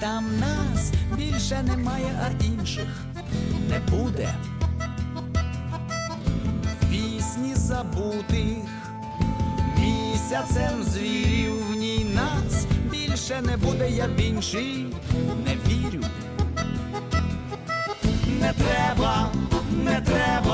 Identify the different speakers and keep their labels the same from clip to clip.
Speaker 1: Там нас більше немає, а інших не буде. Пісні забутих, місяцем звірів в ній нас більше не буде, я в інший не вірю. Не треба, не треба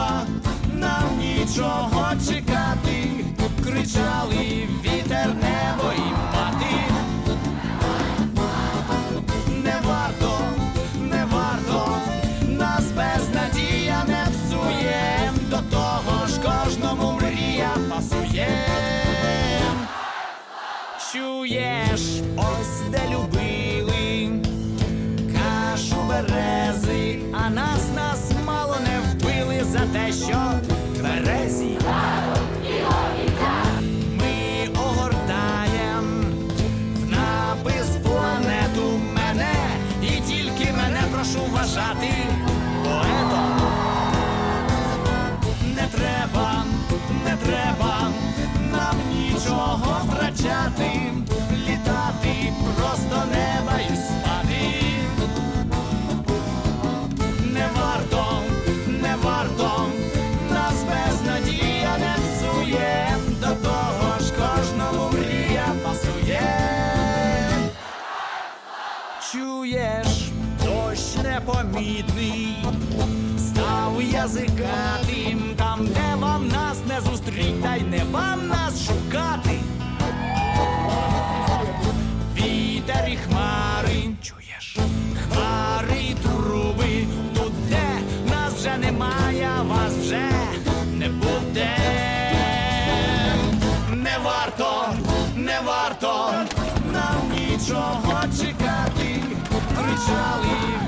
Speaker 1: Чуєш, ось де любили. Кашу берези, а нас нас мало не вбили за те, що тверезі. Ми огортаєм в напис планету мене, і тільки мене прошу вважати Чуєш, дощ непомітний, став язикатим, там, де вам нас не зустріть, та й не вам нас шукати. Вітер і хмари, чуєш, хмари труби, тут де? Нас вже немає, вас вже не буде. Не варто, не варто нам нічого Charlie.